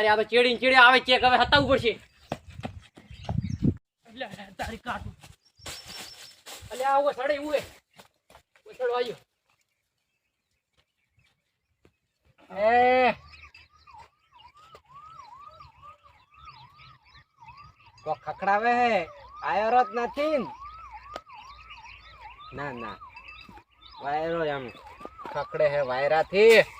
તારી આ તો ચેડી ને આવે ચેક હવે હતાવું પડશે. તારી કાઢું એટલે આવો સડે ઉભે. સડો આવ્યો એ. તો ખખડાવે હે. આયરો જ નથી ના. ના વાયરો એમ ખકડે હે વાયરાથી.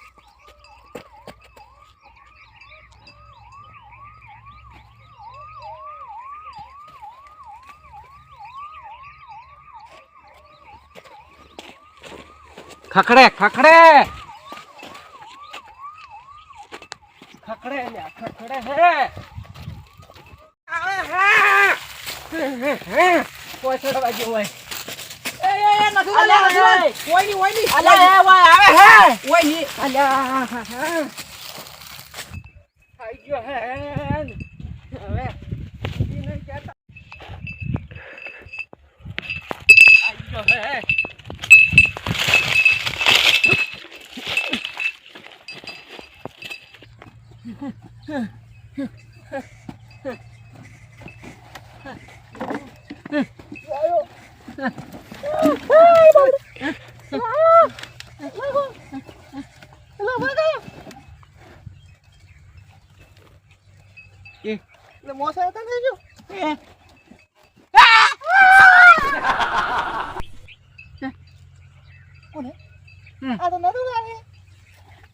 ખખડે ખખડે. ખખડે લ્યા, ખખડે હે. જેવો હોય. આવે હે. અલ્યા, હા, હા. આઈ ગયો હે. હવે,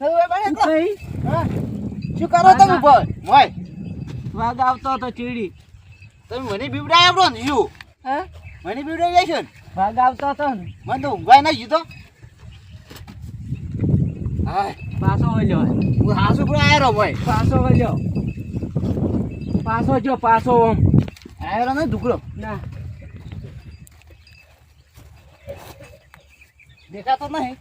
ઈ નહીં કહેતા. આઈ ગયો હે. શું કરો તમે ભાઈ મોય વાઘ આવતો હતો ચીડી. તમે મને બીવડાય આપણો ને શું હે? મને બીવડાઈ જાય છે ને. વાઘ આવતો હતો ને. મને તો ઊંઘવાય ના જીતો. હા પાછો વળ્યો. હું હાસુ પણ આયરો ભાઈ. પાછો વળ્યો. પાછો જો પાછો ઓમ. આયરો નહીં ઢુકડો ના. દેખાતો નહીં?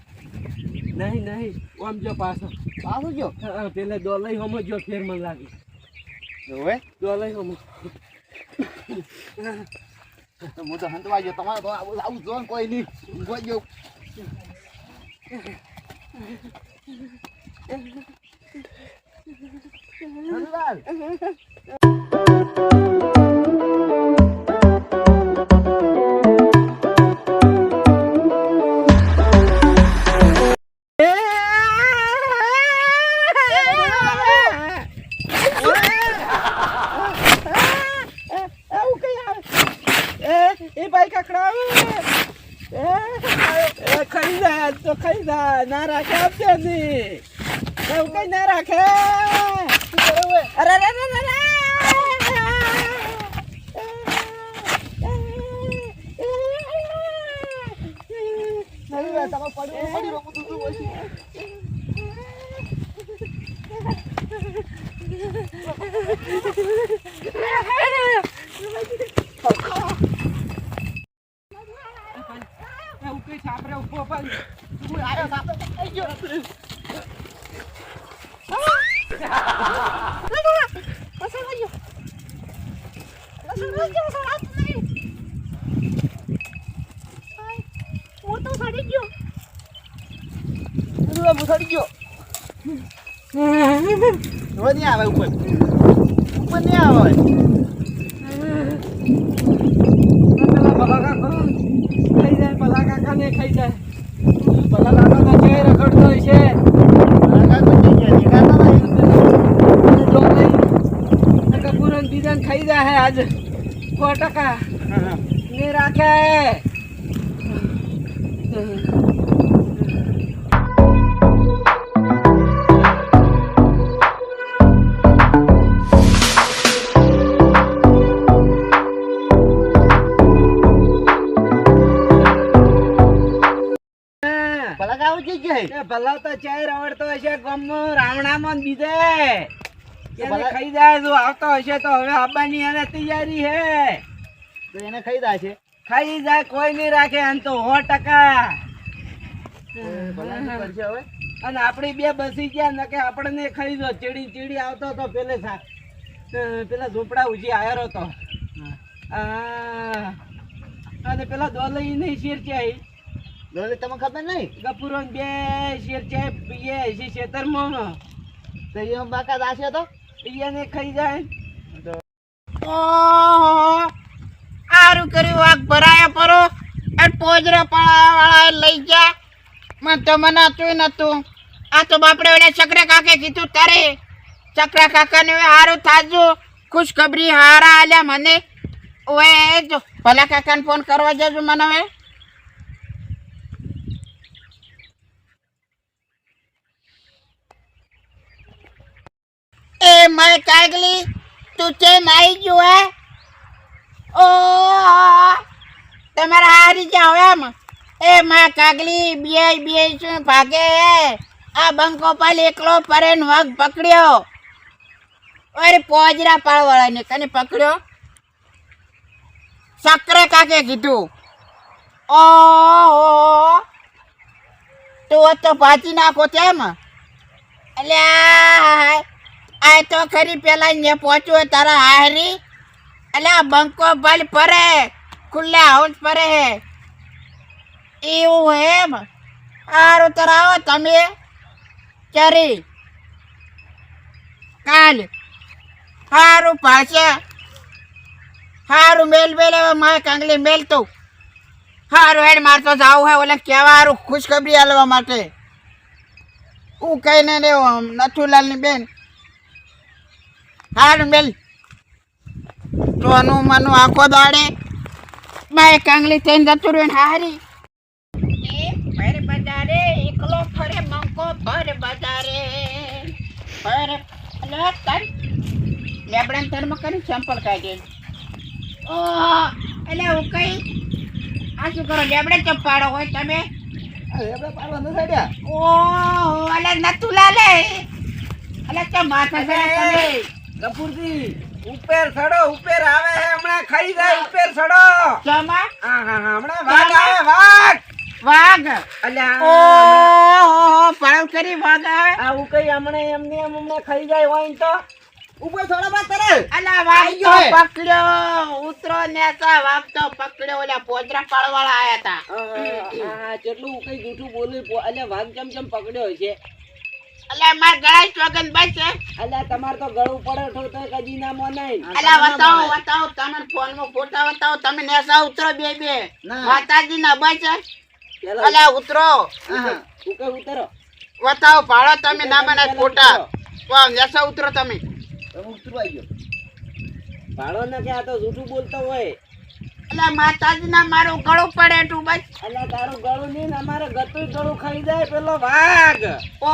નહીં નહીં. ઓમ જો પાછો. પાછો હા, પેલે દોલઈ હમો જો ફેર મને લાગે. હવે દોલઈ હમો. હું તો હંતવા ગયો. તમારે તો આવું જો કોઈ નહીં. ઊંઘવા ગયો. હનુલાલ એ ખાઈ જા તો ખાઈ જા ના રાખે આપજે ની એવું કઈ ના રાખે અરે અરે અરે હનુલાલ તમે પડી પડી રહો તું તું બોલી એવું કઈ છાપરે ઊભો પણ તું આયો સાપે આઈ ગયો હનુલાલ મુસાડી ગયો હવે નહીં આવે ઉપર. ઉપર નહીં આવે ખાઈ જાય ભલા કાકા ને ખાઈ જાય. ભલા કાકા તો જય રખડતો છે જો બીજાને ખાઈ જાય. આજ સો ટકા ને રાખે ગયા તો ચાય રવડતો હશે ગામમાં રાવણામાં બીજે. એને ખાઈ જાય જો આવતો હશે તો હવે આવવાની એને તૈયારી હે. તો એને ખાઈ છે? ખાઈ જાય કોઈ નહીં રાખે એમ તો સો ટકા. અને આપણી બે બસી ગયા ને કે આપણને ખાઈ દો ચીડી ચીડી આવતો તો પેલે સા પેલા ઝૂંપડા ઉજી આવ્યો હતો અને પેલા દોલઈ નહીં શેર છે દોલે તમને ખબર નહીં? ગપુરો બે શેર છે બે છે મોનો તો એ બાકા દાશે તો? એને ખાઈ જાય. ઓહો આરું કર્યું વાઘ ભરાયા પરો. એ પોજરા પાળા વાળા લઈ ગયા. મને તો મનાતું નતું. આ તો બાપડે વડે ચક્રા કાકે કીધું તારે ચક્રા કાકાને હારું થાજો. ખુશખબરી હારા આલ્યા મને. ઓએ જો ભલા કાકાને ફોન કરવા જજો મને હવે. એ મેં કાગલી, તું ચેમ આવી ગયું હે? ઓ તમારે હારી જાઓ એમ. એ માં કાગલી બે બે શું ભાગે આ બંકો પાલ એકલો પરે વગ પકડ્યો. અરે પોજરા પાળવાળાને કને પકડ્યો? સકરે કાકે કીધું? ઓ તું તો ભાજી નાખો તેમ. અલ્યા આ તો ખરી પેલા ને પહોંચ્યો તારા હારી એટલે આ બંકો ભલ ફરે, ખુલ્લા હાઉસ ફરે. હે એવું એમ? સારું તરાવો તમે. ચરી. કાલ. સારું પાછા સારું મેલ મેલ, હવે મારે કાંગલી મેલ તું. સારું હેડ મારતો જાવું હે, ઓલે કહેવા સારું ખુશખબરી આલવા માટે. હું કહીને લેવો નથુલાલની બેન. હારું બેલ રોનું મનું આખો દાડે. માય કાંગલી થઈને જતું રહ્યું હારી. ભર બજારે એકલો ફરે મંકો ફર બજારે. ફર અલે કર ધર્મ કરી સેમ્પલ કાઢી ઓ એટલે હું કઈ આ શું કરો લેબડે ચપાડો હોય તમે? આપણે પાડવા ન સાડ્યા ઓ અલે નતું લાલે. માથા તમે કપૂરજી ઉપર સડો ઉપર આવે હે હમણાં ખાઈ જાય ઉપર સડો. ચમા હા હા હા હમણાં વાઘ આવે વાઘ! વાઘ? અલ્યા ઓહો પાળ કરી વાઘ આવે? આવું કઈ હમણે એમને એમ હમણાં ખાઈ જાય હોય તો. ઉપર સડો બા તરે અલા વાઘ ગયો પકડ્યો. ઉતરો નેતા વાઘ તો પકડ્યો. ઓલા પોજરા પાળવાળા આયા તા. હા કેટલું કઈ જૂઠું બોલું અલ્યા વાઘ ચમ ચમ પકડ્યો છે. અલા માર ગળાઈ સ્વગન બચે અલા તમાર તો ગળું પડે તો તો કદી ના મોનાય. અલા વતાવ વતાવ તમે ફોનમાં ફોટા વતાવ તમે નેસા ઉતરો બે બે. માતાજી ના બચે અલા ઉતરો. ઉપર ઉતરો. વતાવ ભાડો તમે ના મને ફોટા. ઉતરો. વાહ નેસા ઉતરો તમે. હું ઉતરવાઈ ગયો. ભાડો ને કે આ તો જૂઠું બોલતો હોય. અલા માતાજી ના મારું ગળું પડે તું બસ. એટલે તારું ગળું નહીં ને અમારે ગતું ગળું ખાઈ જાય પેલો વાઘ. ઓ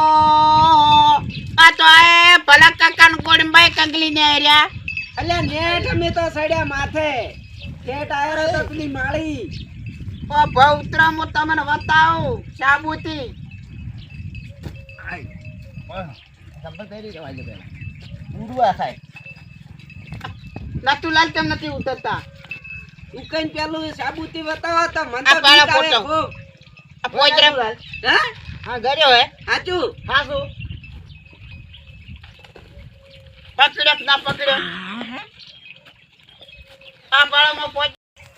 આ તો આ ભલા કાકા નું ગોળીબાઈ કંગલી ને રહ્યા એટલે નેટ અમે તો સડ્યા માથે. નેટ આયરો તો પેલી માળી. ઓ ભાવ ઉતરો હું તમને બતાવું સાબુતી ચંપલ પહેરી દે પેલા. ઊંડું ખાય નથુલાલ કેમ નથી ઉતરતા? ઉકઈન પેલું સાબુતી બતાવો તો મન તો બીક આવે. ખૂબ. આ હા? હા ગર્યો હે. હાચું? હા પકડ્યો ના પકડ્યો? આ પાળામાં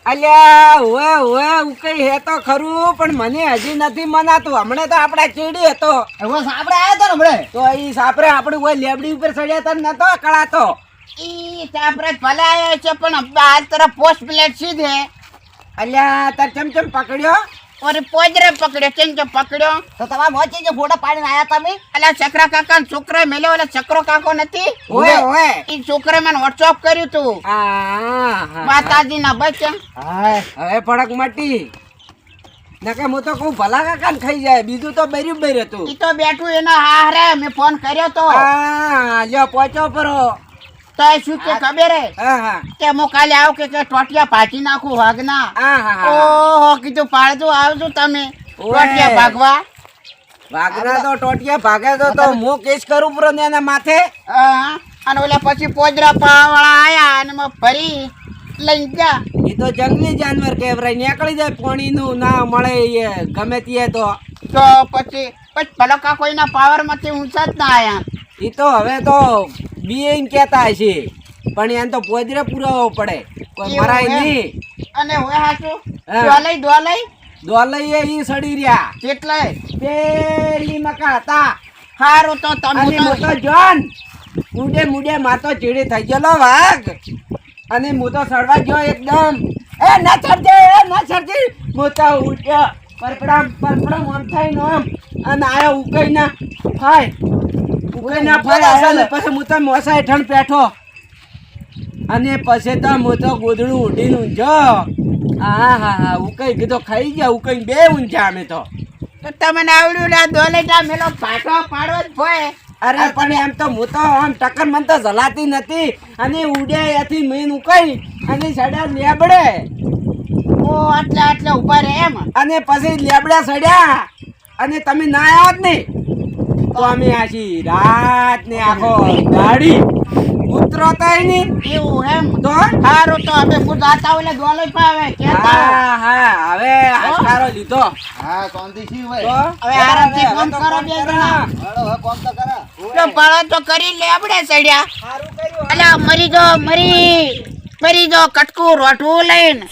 અલ્યા ઓએ ઓએ ઉકઈ હે તો ખરું પણ મને હજી નથી મનાતું. હમણે તો આપડા ચીડી હતો. હવે સાપડે આવ્યા હતા ને હમણે? તો સાપરે આપડી કોઈ લેબડી ઉપર ચડ્યા તા ને નતો કળાતો. ઈ ચાપરે ભલે આવ્યો છે પણ આ તરફ પોસ્ટ પ્લેટ સીધે અલ્યા તાર ચમ ચમ પકડ્યો? ઓરે પોજરે પકડ્યો ચેન કે પકડ્યો. તો તમારે મોચી જે ફોટા પાડીને આવ્યા તમે? અલા ચક્રા કાકા છોકરા મેલ્યો ઓલા ચક્રો કાકો નથી? ઓએ ઓએ ઈ છોકરે મને વોટ્સઅપ કર્યું તું. આ માતાજી ના બચ્ચા હવે પડક મટી. નકે હું તો કહું ભલા કાકા ને ખાઈ જાય બીજું તો બર્યું બર હતું. ઈ તો બેઠું એના હારે મેં ફોન કર્યો તો. હા લ્યો પહોંચો પરો. તો શું કે ખબર કે હું કાલે આવું કે ટોટિયા ભાજી નાખું વાઘના. ઓહો કીધું પાડજો આવજો તમે. ટોટિયા ભાગવા. ભાગના તો ટોટિયા ભાગે તો તો હું. કેસ કરું પ્રો એના માથે? અને ઓલા પછી પોજરા પાવાળા આયા અને મેં ફરી લઈ ગયા. એ તો જંગલી જાનવર કહેવાય નીકળી જાય પોણીનું ના મળે એ ગમે તે તો. તો પછી પછી ભલકા કોઈના પાવરમાંથી ઊંચા જ ના આયા. એ તો હવે તો બીએન કેતા હશે. પણ એને તો પોદરે પુરાવો પડે. કોઈ મરાય નહીં. અને હોય હાચું? દોલઈ દોલઈ દોલઈ એ ઈ સડી રહ્યા. કેટલે પેલી મકા હતા. હારું તો તમે મોટો જોન. મુડે મુડે માતો ચીડી થઈ ગયેલો વાઘ. અને હું તો સડવા ગયો એકદમ. એ ના ચડજે એ ના છડજે હું તો ઉઠ્યો પરપડામ પરપડામ આમ થાય ને આમ. અને આયો ઉકઈ ના ફાય ઉકઈ ના આયો પછી હું તો મોસા હેઠળ બેઠો. અને પછી તો હું તો ગોદડું ઉડીને ઊંઝો હા હા હા ઉકઈ કીધો ખાઈ ગયા ઉકઈ બે ઊંઝા અમે તો. તમને આવડ્યું ને દોલેટા મેલો પાટો પાડો જ ભોય. અરે પણ એમ તો હું તો આમ ટક્કર મન તો જલાતી નથી. અને ઉડે એથી મેન ઉકઈ અને સડ્યા લેબડે. ઓ આટલા આટલા ઊભા રહે એમ. અને પછી લેબડા સડ્યા. અને તમે ના આવ્યા જ નહીં. તો અમે રાત ને આખો દાડી ઉતરો તો નહીં. એવું એમ? તો? સારું તો હવે હું જાતા હોય એટલે દોલે પાવે હા હા? હવે હાશકારો લીધો. હા તો હોય? હવે આરામથી ફોન કરો બે જણા. હવે કોમ તો કરા. પાળો તો કરી લે આપણે સડ્યા સારું કર્યું. અલા મરી જો મરી. મરી જો કટકું રોટવું લઈને.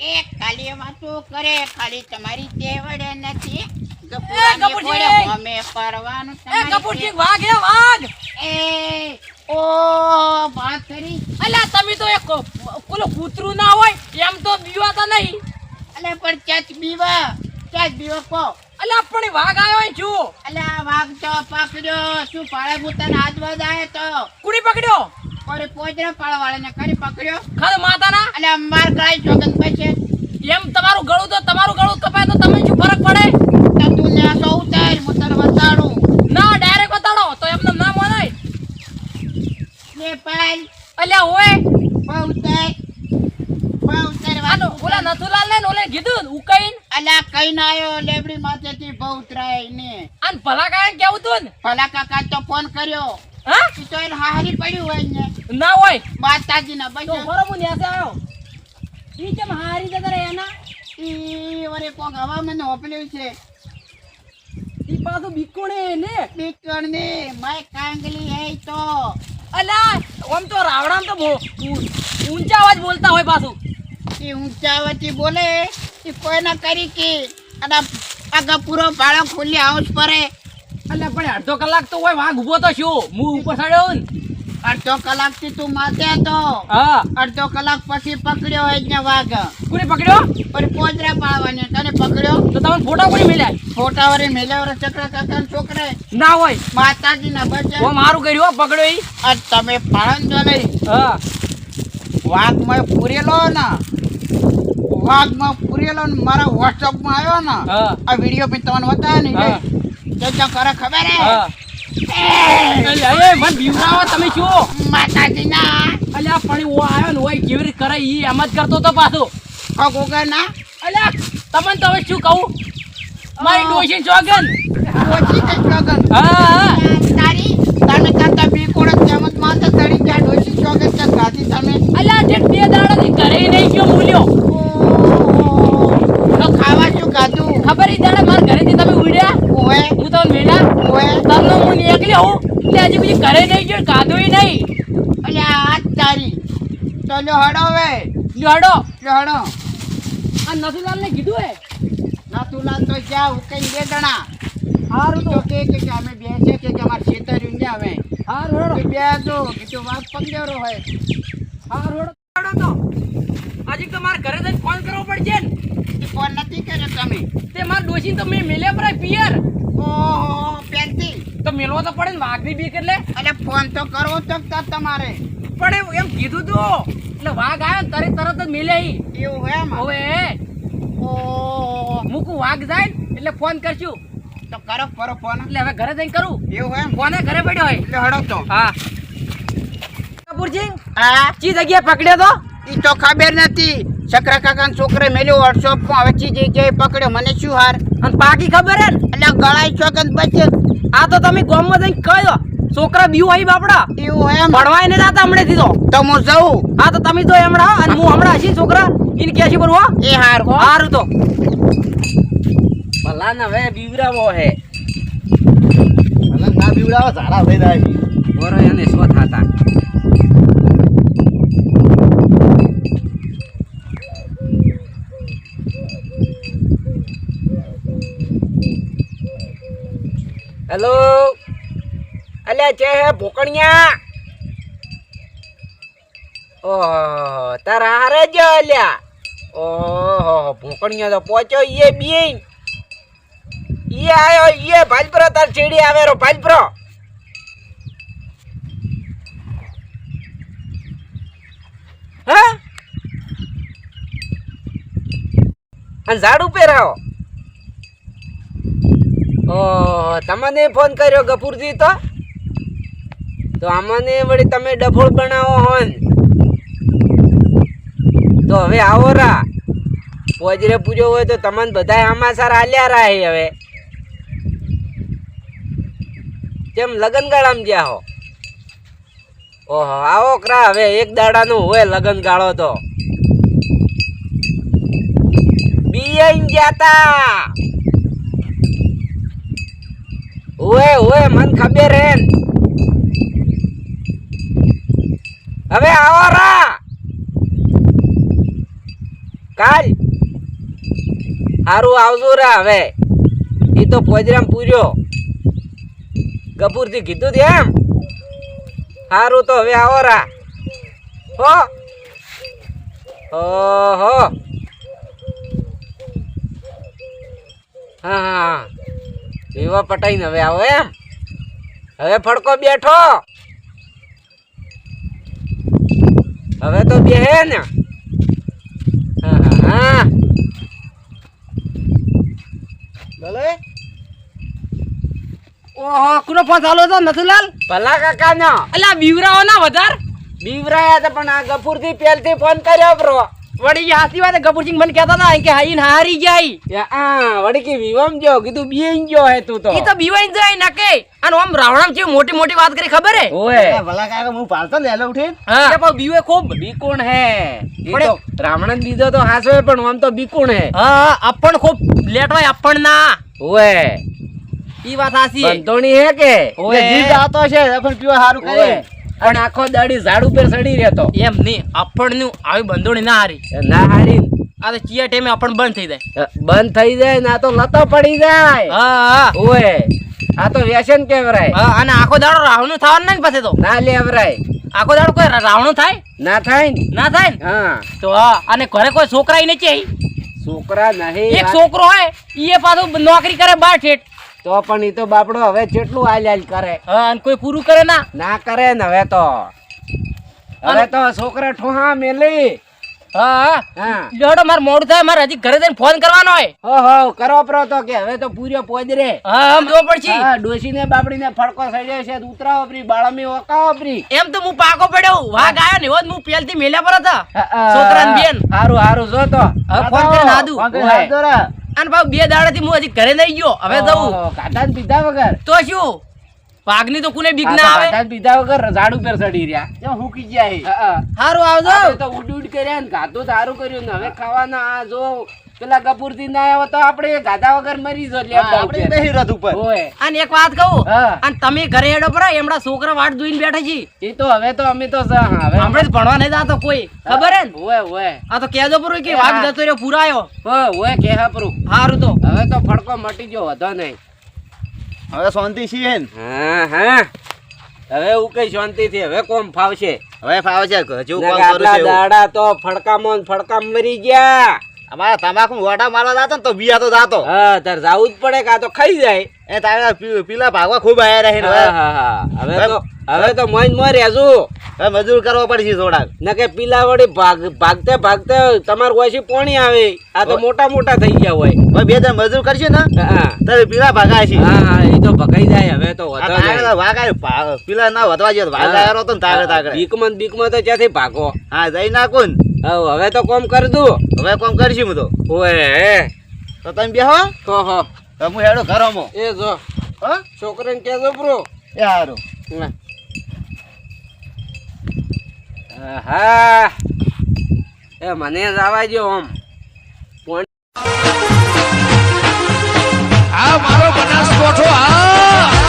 એ ખાલી વાતો કરે? ખાલી તમારી તેવડે નથી. ગપુરાની કપૂરજી! ઘોડે હોમે પરવાનું કપૂરજી વાઘ હે વાઘ તે- એ ઓ વાત કરી અલ્યા તમે તો એક પેલું કૂતરું ના હોય એમ તો બીવાતા નહીં. અલે પણ બીવા? ક્યાંક બીવા કો? અલા પણ વાઘ આવ્યો શું અલે વાઘ તો પકડ્યો. શું પાળે ભૂતાને હાથ વધારે તો? કુડી પકડ્યો? કોરે પોજરા પાળવાળાને કરી પકડ્યો. ખાલી માતાના? અલે માર કળાઈ ચોગન પછી એમ તમારું ગળું તો તમારું ગળું કપાય તો તમને શું ફરક પડે? તો તું ને તો ઉતાર હું તને બતાડું ના ડાયરેક્ટ બતાડો તો એમને ના મનાય ને પાલ અલ્યા હોય બહુ ઉતાર બહુ ઉતાર આનો વાત ઓલા નથુલાલ ને ઓલે કીધું ઉકાઈન? અલ્યા કઈ ના આવ્યો લેબડી માથેથી બહુ ઉતરાય ને. આન ભલા કાંઈ કેવું તું ભલા કાકા તો ફોન કર્યો. હા? ઈ તો એને હારી પડ્યું હોય ને. ના હોય. તાજી ના તો બચ્ચા હું ન્યાસે આવ્યો ઈ કેમ હારી જતા રે એના? ઈ વરે કોક હવામાન હોપલ્યું છે. ઈ પાછું બીકોણે ને. બીકણ ને માય કાંગલી હે તો. અલ્યા આમ તો રાવણામ તો ઊંચા અવાજ બોલતા હોય પાછું. ઈ ઊંચાવતી બોલે. ઈ કોઈ ના કરી કે. અને આગા પૂરો ભાડો ખુલ્લી હાઉસ પરે અલ્યા પણ અડધો કલાક તો હોય વાઘ ઊભો તો શું? હું ઉપર ચડ્યો ને. અડધો કલાકથી તું માથે હતો. હા. અડધો કલાક પછી પકડ્યો હોય ને વાઘ. કોને પકડ્યો? પણ પોજરા પાડવાની તને પકડ્યો? તો તમને ફોટા કોની મળ્યા ફોટા વરે મેલ્યા ચક્ર કાકા છોકરે ના હોય. માતાજી ના બચે ઓ મારું કર્યું પકડ્યો ઈ. અને તમે પાળન જો નહીં હા. વાઘમાં પૂરેલો ને. વાઘમાં પૂરેલો ને મારા વોટ્સઅપમાં આવ્યો ને. આ વીડિયો પણ તમને બતાવ્યો ને. હા. તો તો કરે ખબર હા? હે. એ! બીવરાવો તમે શું? માતાજી ના અલ્યા પણ ઓ આવ્યો ને ઓય કેવી રીતે કરે ઈ એમ જ કરતો તો પાછો. ગોગા ના અલ્યા તમને તો હવે શું કહું? મારી ડોશી ચોગન ઓછી કઈ ગગન હા હા. તારી તમે તાતા બી કોણ તેમ જ માથે ચડી ગયા ડોશી ગાતી તમે. અલ્યા જે બે દાડાથી ઘરે નહીં ગયો મૂલ્યો તો ખાવા ખબર ઈ દાડા મારા ઘરેથી તમે ઉડ્યા? ઓએ હું તમને મેલા. ઓએ તમને હું નીકળ્યો હું એટલે હજી બીજી ઘરે નહીં ગયો કાધું નહીં. અલ્યા આ તારી. તો હડો હવે. હડો. હડો. આ નથુલાલ ને કીધું હે નથુલાલ તો જ્યાં ઉકઈ બે જણા. હારું તો કે કે અમે છે કે કે અમાર ખેતર ને હવે. હારું હડો. બે તો કે તો વાત પંદેરો હોય. હારું હડો. હડો તો હજી તો મારે ઘરે જઈને ફોન કરવો પડશે ને. ફોન નથી કર્યો તમે. તે મારા ડોશી તો મેં મેલ્યા પરાય પિયર. ઓહો પેન્ટી તો મેલવો તો પડે ને વાઘની બીક એટલે. અરે ફોન તો કરવો તો તમારે. પણ એમ- કીધું તું. એટલે વાઘ આવ્યો ને તરત તરત જ મેલ્યા એવું એમ? હવે ઓ મૂકું વાઘ જાય એટલે ફોન કરશું. તો કરો કરો ફોન. એટલે હવે ઘરે જઈને કરું. એવું એમ? ફોને ઘરે પડ્યો હોય. એટલે હડો તો. હા. કપૂરજી હા? ચી જગ્યા પકડ્યો તો? ઈ તો ખબર નથી. સકરા કાકા છોકરે મેલ્યો વોટ્સઅપમાં હવે ચી જગ્યાએ પકડ્યો. મને શું હાર? અને પાકી ખબર હે ને? એટલે ગળાઈ છોકન બચે આ તો તમે ગામમાં જઈને કહ્યો છોકરા બીવ આવી બાપડા. એવું એમ? ભણવાય ને જાતા હમણાં દીધો તો હું જઉં. હા તો તમે તો હમણાં અને હું હમણાં હશી છોકરા ઇન કે છે બરવા એ હાર હો. સારું તો. ભલા ના વે બીવરાવો હે. ભલા ના બીવડાવો સારા ભાઈ દાઈ. બોરો એને સો થાતા હેલો અલ્યા, જે હે ભોકણિયા? ઓહ, તારા હારે જ અલ્યા? ઓહો, ભોકણિયા તો પહોંચ્યો ઈએ બીન. ઈએ આયો ઈએ ભાજપરો તાર ચેડી આવેરો ભાજપરો હા? અને ઝાડ ઉપર આવો. ઓહો, તમને ફોન કર્યો ગફુરજી તો? તો આમને વળી તમે ડફોળ બનાવો હોન. તો હવે આવો રા. પોજરે પૂજો હોય તો તમને બધા સમાચાર આલ્યા રાહે હવે. કેમ લગન ગાળામાં જ્યાં હો? ઓહો, આવો કરા, હવે એક દાડાનું હોય લગન ગાળો તો ગયા જાતા ઓએ ઓએ મન ખબર હે. હવે આવો રા. કાલ. હારું આવજો રા હવે. એ તો પોજરામ પૂર્યો. કપૂરથી કીધું છે એમ. હારું તો હવે આવો રા. હો. હા હા હા. એવા પટાઈને હવે આવો એમ. હવે ફડકો બેઠો. હવે તો બે હે ને. હા હા હા. ભલે. ઓહો કુનો ફોન ચાલુ હતો? નથુલાલ ભલા કાકા નો અલ્યા બીવરાઓ ના વધાર બીવરાયા પણ આ ગફુરથી પહેલથી ફોન કર્યો બ્રો વળી હાસી વાત ગબુરસિંહ મને કહેતા હતા કે હાઈન હારી જાય આ વળી કે વિવમ જો કીધું બીઈન જો હે તું તો. ઈ તો બીવાઈન જાય નાકે. અને ઓમ રાવણામ જે મોટી મોટી વાત કરી ખબર હે? ઓય. ભલા કાકા હું પાલતો ને એલો ઉઠીને? કે પણ બીવે ખૂબ બીકોણ હે. ઈ તો રાવણ બીજો તો હાસો હે પણ ઓમ તો બીકોણ હે. હા આપણ ખૂબ લેટવાય આપણ ના. ઓય. ઈ વાત હાસી બંધોણી હે કે? ઓય. જીભ આવતો છે પણ પીવા હારું કરે. અને આખો દાડી ઝાડ ઉપર ચડી રહેતો. એમ નહીં આપણનું આવી બંધોણી ના હારી. ના હારી. આ તો ચિયા ટાઈમે આપણ બંધ થઈ જાય. બંધ થઈ જાય ને આ તો લતો પડી જાય. હા હા. ઓય આ તો વ્યસન કેવરાય હા અને આખો દાડો રાવણું થવાનું નહીં પછી તો. ના લેવરાય. આખો દાડો કોઈ રાવણું થાય? ના થાય ના. થાય હા. તો હા અને ઘરે કોઈ છોકરા નથી છોકરા નહીં એક છોકરો હોય એ પાછું નોકરી કરે બાર ઠેઠ. તો પણ એ તો બાપડો હવે કેટલું હાલ હાલ કરે. હા અને કોઈ પૂરું કરે ના? ના કરે ને હવે તો. હવે તો છોકરા ઠોહા મેલી. હા હા. હા લેડો મોડું થાય મારે હજી ઘરે જઈને ફોન કરવાનો હોય. હો હો કરો પ્રો તો કે હવે તો પૂર્યો પોજરે હા આમ જોવો પડશે. હા ડોશીને બાપડીને ફડકો સડ્યો છે ઉતરાવો પ્રી બાળમી ઓકાવો પ્રી એમ તો હું પાકો પડ્યો વાઘ આવ્યો ને એવો જ હું પહેલથી મેલ્યા પર હતા. છોકરાને બેન. હારું હારું જો તો. હવે ફોન કરીને આદુ. ફોન કરીને ઓય. આવજો રા. અને ભાવ બે દાડાથી હું હજી ઘરે નહીં ગયો. હવે જવું. કાઢા પીધા વગર? તો શું? પાગની તો કોને બીક ના આવે? કાઢા પીધા વગર ઝાડ ઉપર ચડી રહ્યા. ત્યાં હુકી ગયા છે. હા, હા. સારું આવજો. તો ઉડ ઉડ કર્યા ને ગાધું સારું કર્યું ને હવે ખાવાના આ જો પેલા કપૂરથી ના આવ્યો તો આપણે ગાધા વગર મરી જો આપણે બેહી રથ ઉપર ઓય. અને એક વાત કહું? અને તમે ઘરે હેડો પર એમડા છોકરા વાટ જોઈને બેઠા છે. એ તો હવે તો અમે તો હવે આપણે ભણવા નહીં જાતો કોઈ. ખબર હે ને? ઓય ઓય. આ તો કેજો પર કે વાઘ જતો રહ્યો પુરાયો ઓય ઓય કે હાપરું સારું તો. હવે તો ફડકો મટી ગયો વધો નહીં. હવે શાંતિ છીએ ને? હા હા. હવે હું કઈ શાંતિ થી હવે કોમ ફાવશે. હવે ફાવશે હજુ દાડા તો ફડકામાં ફડકામાં મરી ગયા. અમારા તમાકુ વાટા મારવા જાતો ને તો બીયા તો જાતો. હા તાર જાવું જ પડે કા તો ખાઈ જાય. એ તારે પીલા ભાગવા ખૂબ આયા રહે હા, હવે. હા, હા. હવે તો હવે તો મોજ મોજ રહેજો. હવે મજૂર કરવો પડશે થોડાક. નકે પીલા વળી ભાગ ભાગતે ભાગતે તમાર ઓછી પોણી આવે. આ તો મોટા મોટા થઈ ગયા હોય. હવે બે જણ મજૂર કરશે ને હા તો ભાગાય ભાગા છે. હા હા એ તો ભગાઈ જાય. હવે તો. ભા- પેલા ના વધવા ગયો વાઘ આવ્યો તો ને તાગડે તાગડે બીકમાં ને બીકમાં તો ત્યાંથી ભાગો? હા જઈ નાખો ને. હવ, હવે તો કોમ કર દઉં હવે કોમ કરશું હું તો ઓય તો તમે બેહો. તો હો. તો હું હેડો ઘરોમાં. એ જો હ? છોકરાને કેજો બ્રો. એ હારો. હા એ મને જ આવા જો આમ. આ મારો બનાસકોઠો આ.